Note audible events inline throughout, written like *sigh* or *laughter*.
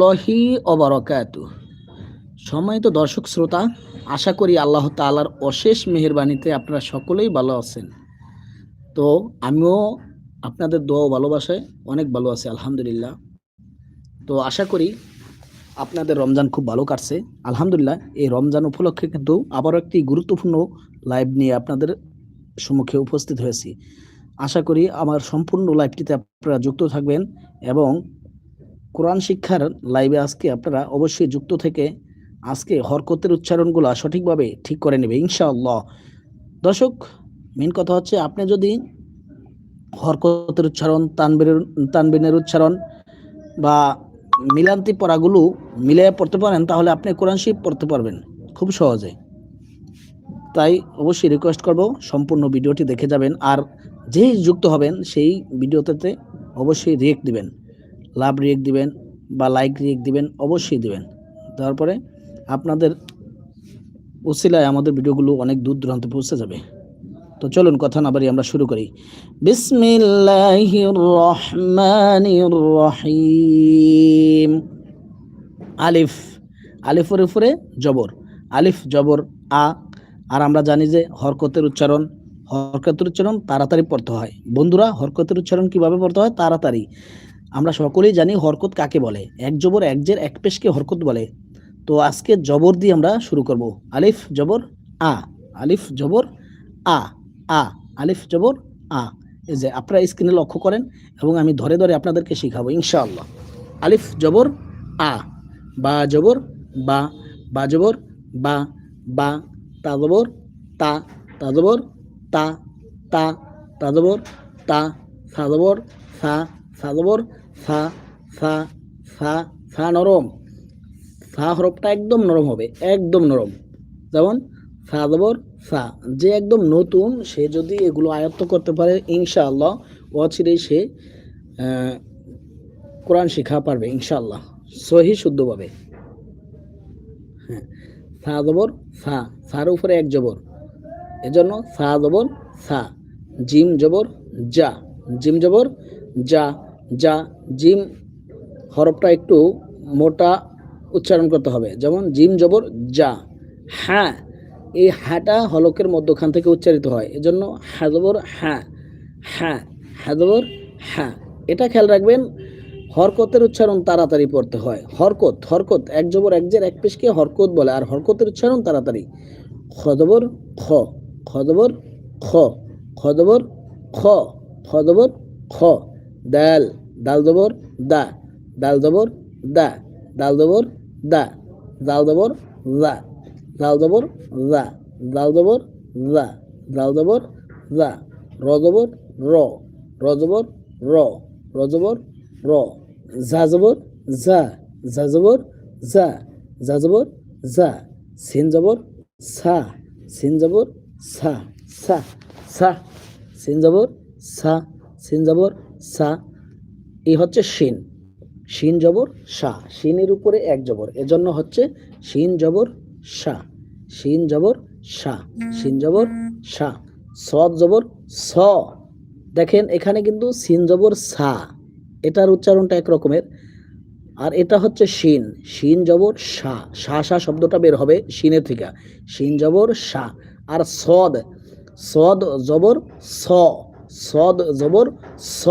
লহি অবরকাত সম্মানিত দর্শক শ্রোতা, আশা করি আল্লাহ তাআলার অশেষ মেহেরবানিতে আপনারা সকলেই ভালো আছেন। তো আমিও আপনাদের দোয়া ভালোবাসায় অনেক ভালো আছি, আলহামদুলিল্লাহ। তো আশা করি আপনাদের রমজান খুব ভালো কাটছে। আলহামদুলিল্লাহ, এই রমজান উপলক্ষে কিন্তু আবারও একটি গুরুত্বপূর্ণ লাইভ নিয়ে আপনাদের সম্মুখে উপস্থিত হয়েছি। আশা করি আমার সম্পূর্ণ লাইভটিতে আপনারা যুক্ত থাকবেন এবং কোরআন শিক্ষার লাইভে আজকে আপনারা অবশ্যই যুক্ত থেকে আজকে হরকতের উচ্চারণগুলো সঠিকভাবে ঠিক করে নেবে, ইনশাআল্লাহ। দর্শক মেন কথা হচ্ছে আপনি যদি হরকতের উচ্চারণ তানবিনের তানবিনের উচ্চারণ বা মিলান্তি পড়াগুলো মিলিয়ে পড়তে পারেন, তাহলে আপনি কোরআন শিব পড়তে পারবেন খুব সহজে। তাই অবশ্যই রিকোয়েস্ট করব সম্পূর্ণ ভিডিওটি দেখে যাবেন, আর যেই যুক্ত হবেন সেই ভিডিওতে অবশ্যই রিয়েক্ট দিবেন। লাভ রিয়েক্ট দিবেন বা লাইক রিয়েক্ট দিবেন, অবশ্যই দিবেন। তারপরে আপনাদের উসিলায় আমাদের ভিডিওগুলো অনেক দূর দূরান্তে পৌঁছে যাবে। তো চলুন কথা না বাড়ি আমরা শুরু করি। বিসমিল্লাহির রহমানির রহিম। আলিফ, আলিফের উপরে জবর। আলিফ, জবর, আ। আর আমরা জানি যে হরকতের উচ্চারণ হরকতের উচ্চারণ তাড়াতাড়ি পড়তে হয়। বন্ধুরা, হরকতের উচ্চারণ কীভাবে পড়তে হয়? তাড়াতাড়ি। আমরা সকলেই জানি হরকত কাকে বলে। এক জবর, এক জের, এক পেশকে হরকত বলে। তো আজকে জবর দিয়ে আমরা শুরু করব। আলিফ জবর, আ। আলিফ জবর, আ। আ। আলিফ জবর, আ। এই যে আপনারা স্ক্রিনে লক্ষ্য করেন এবং আমি ধরে ধরে আপনাদেরকে শিখাবো, ইনশাআল্লাহ। আলিফ জবর, আ। বা জবর, বা। বা জবর, বা। বা। তা জবর, তা। তা জবর, তা। তা। তা জবর, তা। সা জবর, সা। সা জবর সা সা সা সা নরম। সা হরফটা একদম নরম হবে, একদম নরম। যেমন সা জবর সা যে একদম নতুন, সে যদি এগুলো আয়ত্ত করতে পারে, ইনশাআল্লাহ অচিরেই সে কোরআন শিখা পারবে, ইনশাআল্লাহ। সহি, শুদ্ধভাবে। হ্যাঁ। সা জবর সা সার উপরে এক জবর। এজন্য সা জবর সা জিম জবর যা জিম জবর যা যা জিম হরফটা একটু মোটা উচ্চারণ করতে হবে। যেমন জিম জবর যা। হ্যাঁ এই হ্যাঁটা হলকের মধ্যখান থেকে উচ্চারিত হয়। এজন্য হ্যাঁ হ্যাঁ হ্যাঁ হ্যাঁ হ্যাঁ। এটা খেয়াল রাখবেন, হরকতের উচ্চারণ তাড়াতাড়ি পড়তে হয়। হরকত হরকত, এক জবর, এক জের, এক পেশকে হরকত বলে, আর হরকতের উচ্চারণ তাড়াতাড়ি। খদবর খ খদবর খ খদবর খ খদবর খ। দাল দাল দবর দা। দাল দবর দা। দাল দবর দা। দাল দবর দা দাল দবর দা দাল দবর দা দাল দবর দা র দবর র। র দবর র। র দবর র। যা জবর যা যা জবর যা যা জবর যা সিন জবর, সা। সিন জবর, সা। সা। সা। সিন জবর, সা। সিন জবর সা এই হচ্ছে শিন। শিন জবর সা। শিনের উপরে এক জবর। এজন্য হচ্ছে শিন জবর সা। শিন জবর সা। শিন জবর সা। সদ জবর স। দেখেন, এখানে কিন্তু সিন জবর সা। এটার উচ্চারণটা এক রকমের আর এটা হচ্ছে শিন। শিন জবর সা। সা সা শব্দটা বের হবে শিনের থেকে। শিন জবর সা। আর সদ। সদ জবর স। সদ জবর স।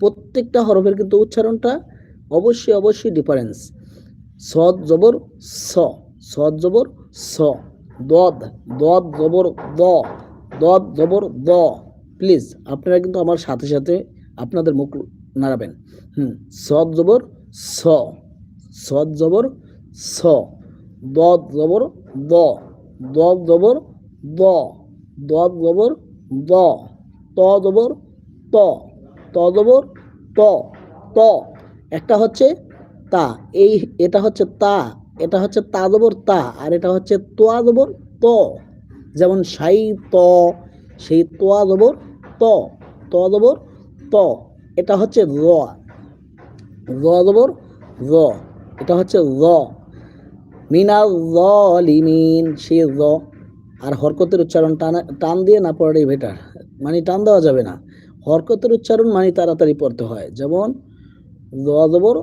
প্রত্যেকটা হরফের কিন্তু উচ্চারণটা অবশ্যই অবশ্যই ডিফারেন্স সদ জবর স, সদ জবর স। দদ দদ জবর দ, দদ জবর দ। প্লিজ আপনারা কিন্তু আমার সাথে সাথে আপনাদের মুখ নাড়াবেন। হুম, সদ জবর স, সদ জবর স, দদ জবর দ, দদ জবর দ, দদ জবর দ। জবর ত ত জবর ত ত। একটা হচ্ছে তা, এই এটা হচ্ছে তা, এটা হচ্ছে তা জবর তা, আর এটা হচ্ছে তোয়া জবর ত। যেমন সাই ত, সেই তোয়া জবর ত ত ত। এটা হচ্ছে র র জবর র, এটা হচ্ছে র। মিনাল লিমিন সে র। আর হরকতের উচ্চারণ টান টান দিয়ে না পড়াটাই বেটার মানে টান দেওয়া যাবে না। হরকতের উচ্চারণ মানে তাড়াতাড়ি পড়তে হয়। যেমন জবর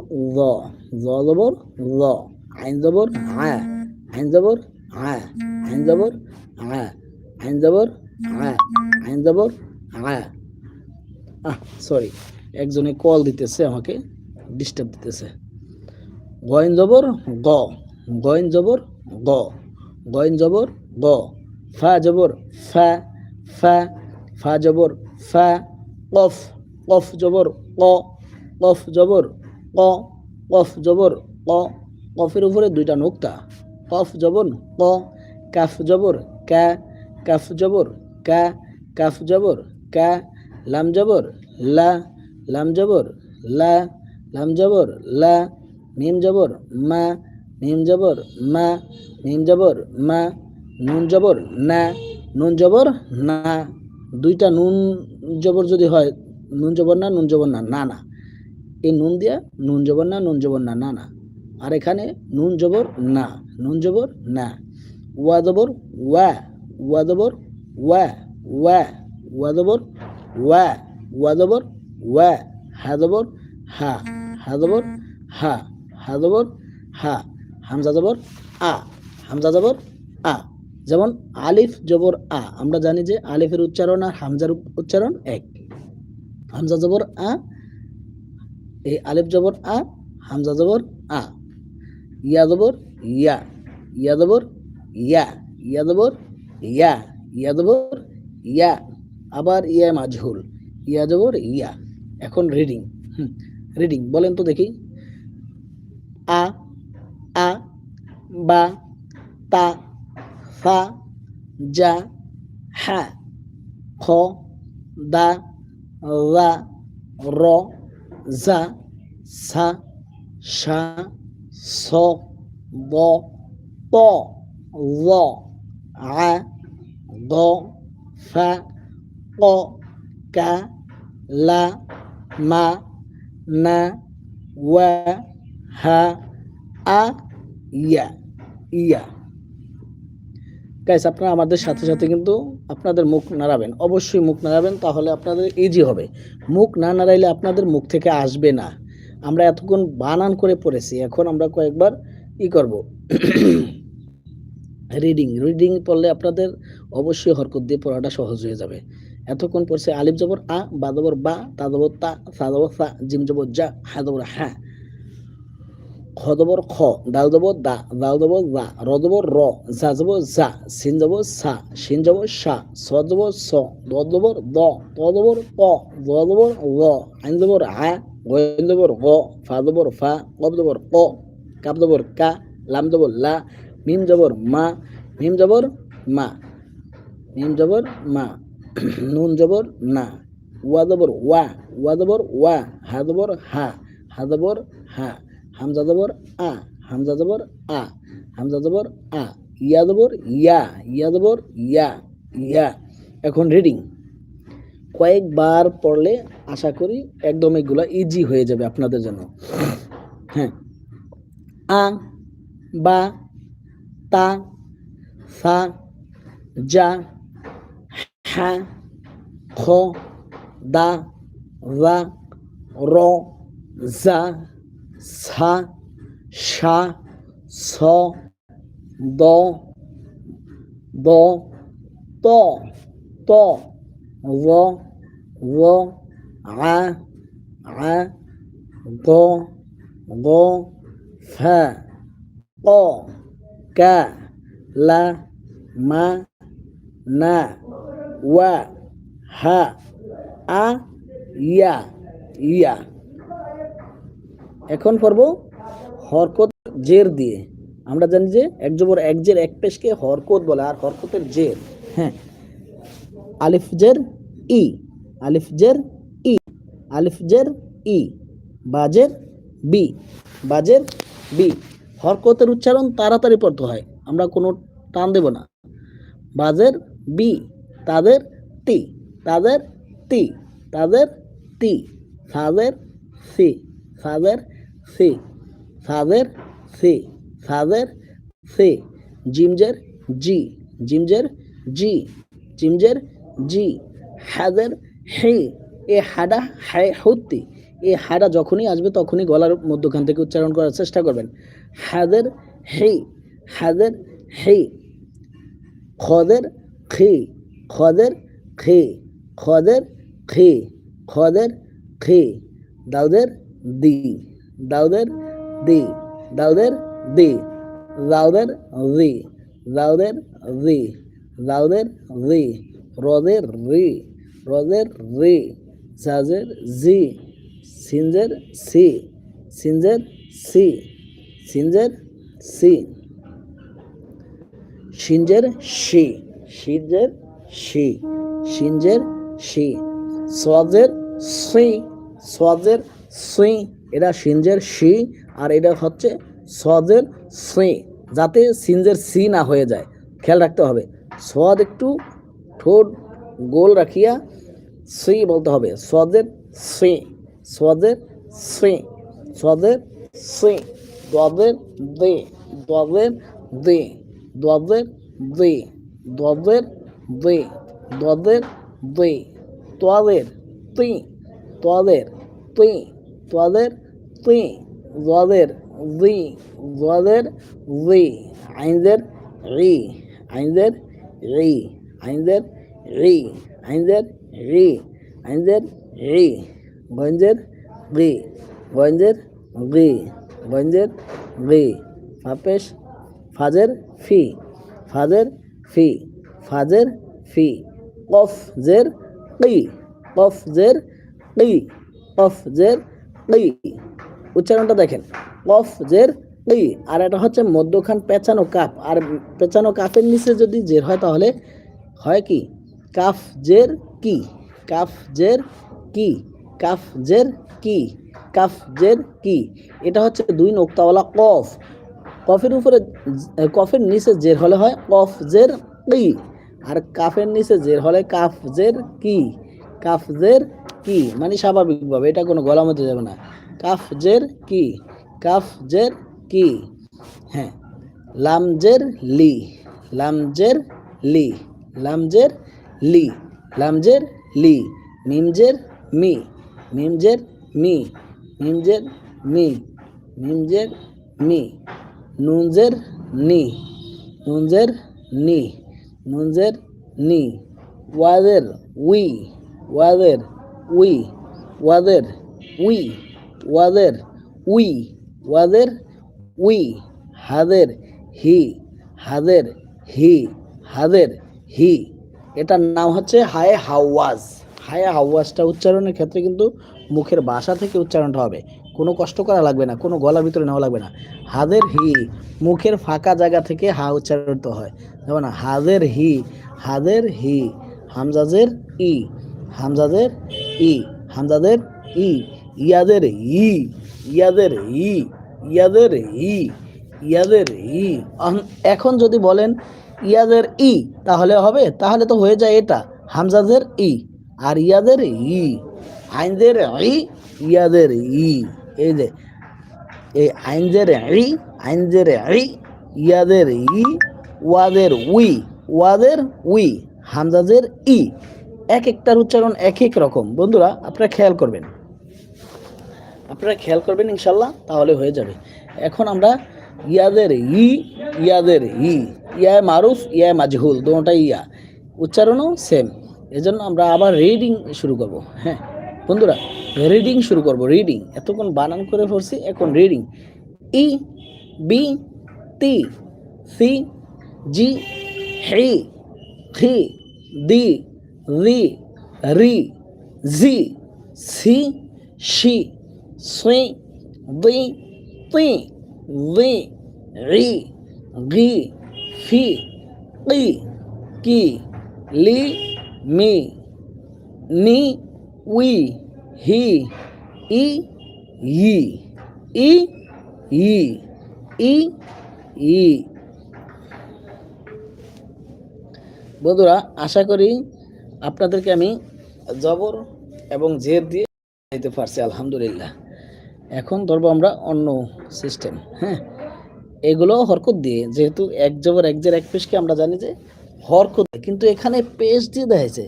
জবর, জ। আইন জবর আ আইন জবর আ আইন জবর আ আইন জবর আ আইন জবর আ আহ সরি একজনে কল দিতেছে আমাকে ডিস্টার্ব দিতেছে। গয়েন জবর, গ। গয়েন জবর, গ। গয়েন জবর, গ। ফা জবর, ফা। ফা ফা জবর, ফা, কফ কফ জবর, ক, কফ জবর, ক, কফ জবর, ক, কফের উপরে দুইটা নোক্তা, কফ জবর, ক, কাফ জবর, কা, কাফ জবর, কা, কাফ জবর, কা, লাম জবর, লা, লাম জবর, লা, লাম জবর, লা, মিম জবর, মা, মিম জবর, মা, মিম জবর, মা, নুন জবর, না, নুন জবর, না। দুইটা নুন জবর যদি হয়, নুন জবর না, নুন জবর না না না। এই নুন দিয়া নুন জবর না, নুন জবর না না না। আর এখানে নুন জবর না, নুন জবর না। ওয়া জবর ওয়া ওয়া জবর ওয়া ওয়া ওয়া জবর ওয়া ওয়া জবর ওয়া, হা জবর হা হা জবর হা হা জবর হা, হামজা জবর আ, হামজা জবর আ। যেমন আলিফ জবর আ, আমরা জানি যে আলিফের উচ্চারণ আর হামজার উচ্চারণ এক। হামজা জবর আ, এই আলিফ জবর আ, হামজা জবর আ। ইয়া জবর ইয়া ইয়া জবর ইয়া ইয়া জবর ইয়া ইয়া জবর ইয়া। আবার ইয়া মাজহুল, ইয়া জবর ইয়া। এখন রিডিং রিডিং বলেন তো দেখি। আ আ, বা, তা ফা যা হা খ দা রা র জা সা সা স ব প ল আ দ ফা ক কা লা মা না ওয়া হা আ ইয়া ইয়া গাইস আপনারা আমাদের সাথে সাথে কিন্তু আপনাদের মুখ নাড়াবেন। অবশ্যই মুখ নাড়াবেন, তাহলে আপনাদের ইজি হবে। মুখ না নাড়াইলে আপনাদের মুখ থেকে আসবে না। আমরা এতক্ষণ বানান করে পড়েছি, এখন আমরা কয়েকবার ই করব। *coughs* রিডিং রিডিং পড়লে আপনাদের অবশ্যই হরকত দিয়ে পড়াটা সহজ হয়ে যাবে। এতক্ষণ পড়ছে আলিফ জবর আ, বা জবর বা, তা জবর তা সা জবর সা, জিম জবর যা হা জবর হ্যাঁ খ জবর খ দাল জবর দা দাল জবর দা র জবর র জা জবর জা সিন জবর সা সিন জবর সা স জবর স দ জবর দ ত জবর ক দ জবর ল আইন জবর আ গয়েন জবর গ ফা জবর ফা কব জবর ক কাপ জবর কা লাম জবর লা মিম জবর মা মিম জবর মা মিম জবর মা *clears throat* নুন জবর না ওয়া জবর ওয়া ওয়া জবর ওয়া হা জবর হা হা জবর হা। হামজা জবর, আ। হামজা জবর, আ। হামজা জবর, আ। ইয়া জবর, ইয়া। ইয়া জবর, ইয়া। ইয়া। এখন রিডিং কয়েকবার পড়লে আশা করি একদম এগুলো ইজি হয়ে যাবে আপনাদের জন্য। হ্যাঁ। আ, বা, তা সা যা হা, খ, দা, রা, র, জা সা সা স দ দ ত ত র র আ আ গ গ ফা ক কা লা মা না ওয়া হা আ ইয়া ইয়া এখন পড়ব হরকত জের দিয়ে। আমরা জানি যে এক জবর এক জের, এক পেশকে হরকত বলে, আর হরকতের জের হ্যাঁ আলিফ জের ই, আলিফ জের ই, আলিফ জের ই বাজের বি বাজের বি। হরকতের উচ্চারণ তাড়াতাড়ি পড়তে হয়, আমরা কোনো টান দেব না। বাজের বি, তাদের তি তাদের তি তাদের তি তাদের সি তাদের সি তাদের সি তাদের সি, জিমজের জি জিমজের জি জিমজের জি, হাদের হে, এ হাডা হায় হুত্তি, এ হাটা যখনই আসবে তখনই গলার মধ্যখান থেকে উচ্চারণ করার চেষ্টা করবেন। হাদের হেই হাদের হেই খদের খে খদের খে খদের খে খদের খে, দাউদের দি। দাউদের দি দাউদের দি দাউদের রি দাউদের রি দাউদের রি রদের রি রদের রি জাজের জি সিনজের সি সিনজের সি সিনজের সি সিনজের শি সিনজের শি সিনজের শি সোয়াজের সুই সোয়াজের সুই এটা সিনজের শি আর এটা হচ্ছে সোয়াজের সুই যাতে সিনজের সি না হয়ে যায়। খেয়াল রাখতে হবে সদ একটু ঠোঁট গোল রাখিয়া সুই বলতে হবে, সোয়াদের সুই সোয়াদের সুই সোয়াদের সুই দোয়াদের দে দোয়াদের দে দোয়াদের দে দোয়াদের দে দোয়াদের দে তোয়াদের তুই তোয়াদের তুই তোয়াদের তুই দোয়াদের দি দোয়াদের দি আইনদের রি আইনদের রি আইনদের রি আইনদের রি আইনদের রি গঞ্জের রি গঞ্জের রি গঞ্জের রি ফাপেশ ফাজের ফি ফাজের ফি ফাজের ফি কফ জের কি কফ জের কি কফ জের উচ্চারণটা দেখেন। কফ, জের কি আর এটা হচ্ছে মধ্যখান পেঁচানো কাপ। আর পেঁচানো কাপের নিচে যদি জের হয় তাহলে হয় কি? কাফ, জের, কি? কাফ, জের, কি? কাফ, জের, কি? কাফ, জের, কি? এটা হচ্ছে দুই নোক্তাওয়ালা কফ। কফের উপরে কফের নিচে জের হলে হয় কফ, জের, কি? আর কাফের নিচে জের হলে কাফ, জের, কি? কাফ, জের কি? মানে স্বাভাবিকভাবে, এটা কোনো গলা মধ্যে যাবে না। কাফ জের কি? কাফ জের কি? হ্যাঁ। লামজের লি। লামজের লি। লামজের লি। লামজের লি। মিমজের মি। মিমজের মি। মিমজের মি। মিমজের মি। নুনজের নি। নুনজের নি। নুনজের নি। ওয়াদের উই ওয়াদের উই, ওয়াদের উই ওয়াদের উই ওয়াদের, উই, হাদের, হি হাদের হি হাদের, হি। এটার নাম হচ্ছে হায় হাওয়াজ। হায় হাওয়াজটা উচ্চারণের ক্ষেত্রে কিন্তু মুখের ভাষা থেকে উচ্চারণটা হবে। কোনো কষ্ট করা লাগবে না, কোনো গলার ভিতরে নেওয়া লাগবে না। হাদের, হি, মুখের ফাঁকা জায়গা থেকে হা উচ্চারিত হয়। যেমন হাদের, হি হাদের, হি, হামজাজের, ই হামজাদের ই, হামজাদের ই, ইয়াদের ই ইয়াদের ই ইয়াদের ই ইয়াদের ই। এখন যদি বলেন ইয়াদের ই, তাহলে হবে, তাহলে তো হয়ে যায় এটা, হামজাদের ই, আর ইয়াদের ই, আইনদের ই, ইয়াদের ই। এই যে, এই আইনদের ই আইনদের ই, ইয়াদের ই, ওয়াদের উই ওয়াদের উই, হামজাদের ই। এক একটার উচ্চারণ এক এক রকম। বন্ধুরা, আপনারা খেয়াল করবেন। আপনারা খেয়াল করবেন ইনশাল্লাহ তাহলে হয়ে যাবে। এখন আমরা ইয়াদের ই ইয়াদের ই। ইয়া মারুফ, ইয়া মাজহুল, দুটোটাই ইয়া। উচ্চারণও সেম এজন্য আমরা আবার রিডিং শুরু করব হ্যাঁ। বন্ধুরা রিডিং শুরু করব রিডিং এতক্ষণ বানান করে পড়ছি, এখন রিডিং ই, বি, তি, সি, জি, হি, খি, দি রি রি জি সি শি সুই দি তি রি রি গি ফি কি কি লি মি নি উই হি ই ই ই ই ই ই বন্ধুরা, আশা করি আপনাদেরকে আমি জবর এবং জের দিয়ে দিতে পারছি, আলহামদুলিল্লাহ। এখন ধরবো আমরা অন্য সিস্টেম হ্যাঁ? এগুলো হরকত দিয়ে, যেহেতু এক জবর, এক জের, এক পেশকে আমরা জানি যে হরকত কিন্তু এখানে পেশ দিয়ে দেখাইছে,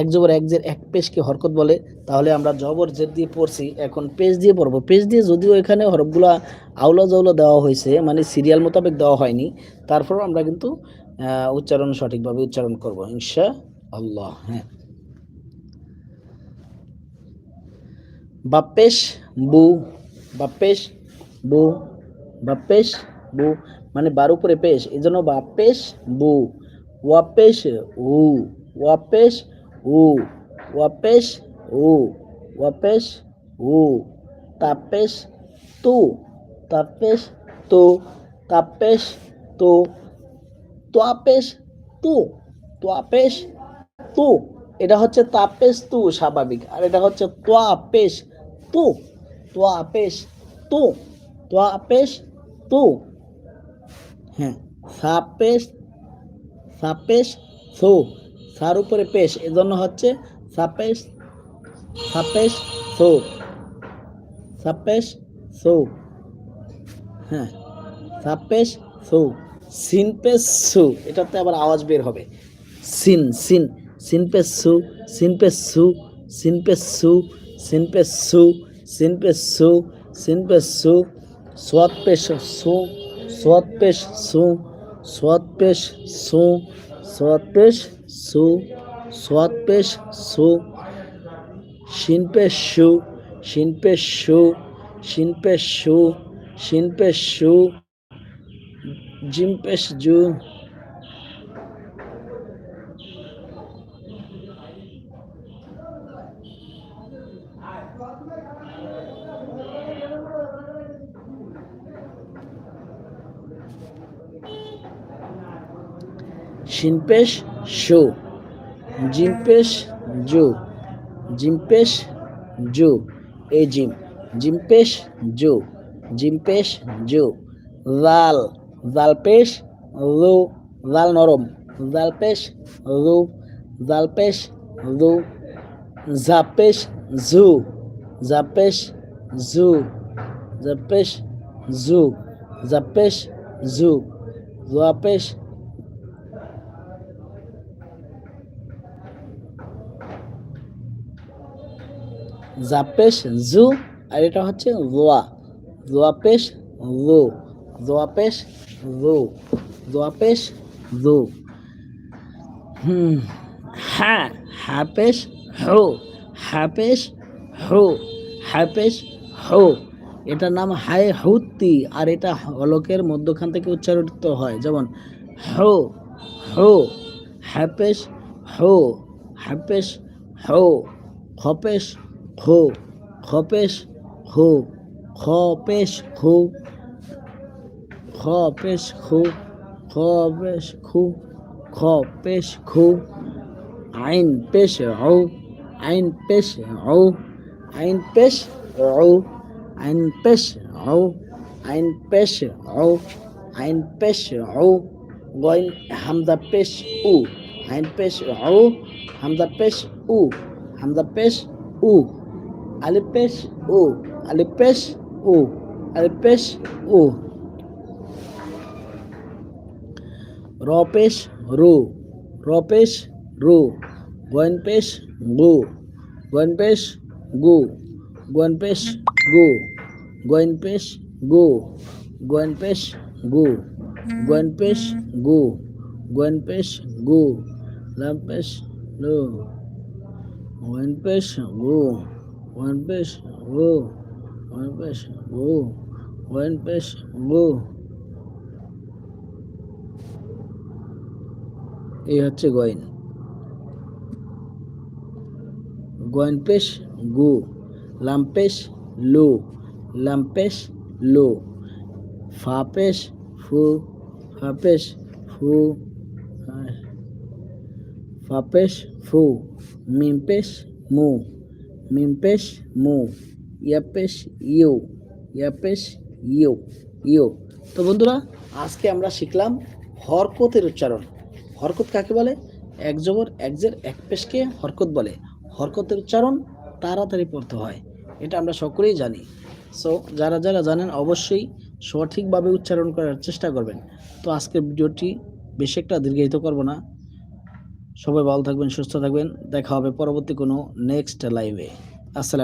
এক জবর, এক জের, এক পেশকে হরকত বলে। তাহলে আমরা জবর জের দিয়ে পড়ছি, এখন পেজ দিয়ে পড়ব। পেজ দিয়ে যদিও এখানে হরফগুলা আউলা জাউলা দেওয়া হয়েছে মানে সিরিয়াল মোতাবেক দেওয়া হয়নি, তারপরেও আমরা কিন্তু উচ্চারণ সঠিকভাবে উচ্চারণ করব, ইনশা আল্লাহ হ্যাঁ বাপেশ বু বাপেশ বু বাপেশ বু মানে বার উপরে পেশ এই জন্য বাপেশ বু ওয়াপেশ উ ওয়াপেশ উ ওয়াপেশ উ ওয়াপেশ উ তাপেশ তু তাপেশ তু তাপেশ তু তোয়াপেশ তু তোয়াপেশ তু, এটা হচ্ছে তাপেশ তু স্বাভাবিক, আর এটা হচ্ছে তোয়াপেশ তু তোয়াপেশ তু তোয়াপেশ তু। হ্যাঁ সাপেশ সাপেশ সু সার উপরে পেশ, এজন্য হচ্ছে সাপেশ সাপেশ সু সাপেশ সু হ্যাঁ সাপেশ সু, সিন পেশ সু, এটাতে আবার আওয়াজ বের হবে। সিন সিন সিন পেশ সু সিন পেশ সু সিন পেশ সু সিন পেশ সু সিন পেশ সু সিন পেশ সু সোয়াত পেশ সু সোয়াত পেশ সু সোয়াত পেশ সু সোয়াত পেশ সু সোয়াত পেশ সু শিন পেশ সু শিন পেশ সু শিন পেশ সু শিন পেশ সু জিম পেশ জু শিনপেশ শো জিমপেশ জু জিমপেশ জু এ জিম জিমপেশ জু জিমপেশ জু জাল জালপেশ রু জাল নরম জালপেশ রু জালপেশ রু জাপেশ জু জাপেশ জু জাপেশ জু জাপেশ জু জাপেশ জাপেশ জু আর এটা হচ্ছে জোয়া জোয়াপেশ জু জোয়াপেশ জু জোয়াপেশ জু হুম হ্যাঁ হাপেশ হো হাপেশ হো হাপেশ হো এটার নাম হায় হুত্তি আর এটা হলকের মধ্যখান থেকে উচ্চারিত হয়। যেমন হো হো হ্যাপেশ হো হ্যাপেশ হো খপেশ খো খপেশ খো খপেশ খো খপেশ খো খপেশ খো খপেশ খো আইন পেশ ও আইন পেশ ও আইন পেশ ও আইন পেশ ও আইন পেশ ও আইন পেশ ও গইন হামদা পেশ উ, আইন পেশ ও হামদা পেশ উ, হামদা পেশ উ। আলিফ পেশ উ আলিফ পেশ উ আলিফ পেশ উ র পেশ রু র পেশ রু গয়েন পেশ গু গয়েন পেশ গু গয়েন পেশ গু গয়েন পেশ গু গয়েন পেশ গু গয়েন গয়েন পেশ গু গয়েন পেশ গু গয়েন পেশ গু এই হচ্ছে গয়েন। গয়েন পেশ গু লাম্পেশ লু লাম্পেশ লু ফাপেশ ফু ফাপেশ ফু ফাপেশ ফু মিমপেশ মু মিমপেশ মু ইয়াপেশ ইউ ইয়াপেশ ইউ ইউ তো বন্ধুরা, আজকে আমরা শিখলাম হরকতের উচ্চারণ। হরকত কাকে বলে? এক জবর, এক জের, এক পেশকে হরকত বলে। হরকতের উচ্চারণ তাড়াতাড়ি পড়তে হয়, এটা আমরা সকলেই জানি। সো যারা যারা জানেন, অবশ্যই সঠিকভাবে উচ্চারণ করার চেষ্টা করবেন। তো আজকের ভিডিওটি বেশি একটা দীর্ঘায়িত করব না। সবাই ভালো থাকবেন সুস্থ থাকবেন। দেখা হবে পরবর্তী কোনো নেক্সট লাইভে আসসালাম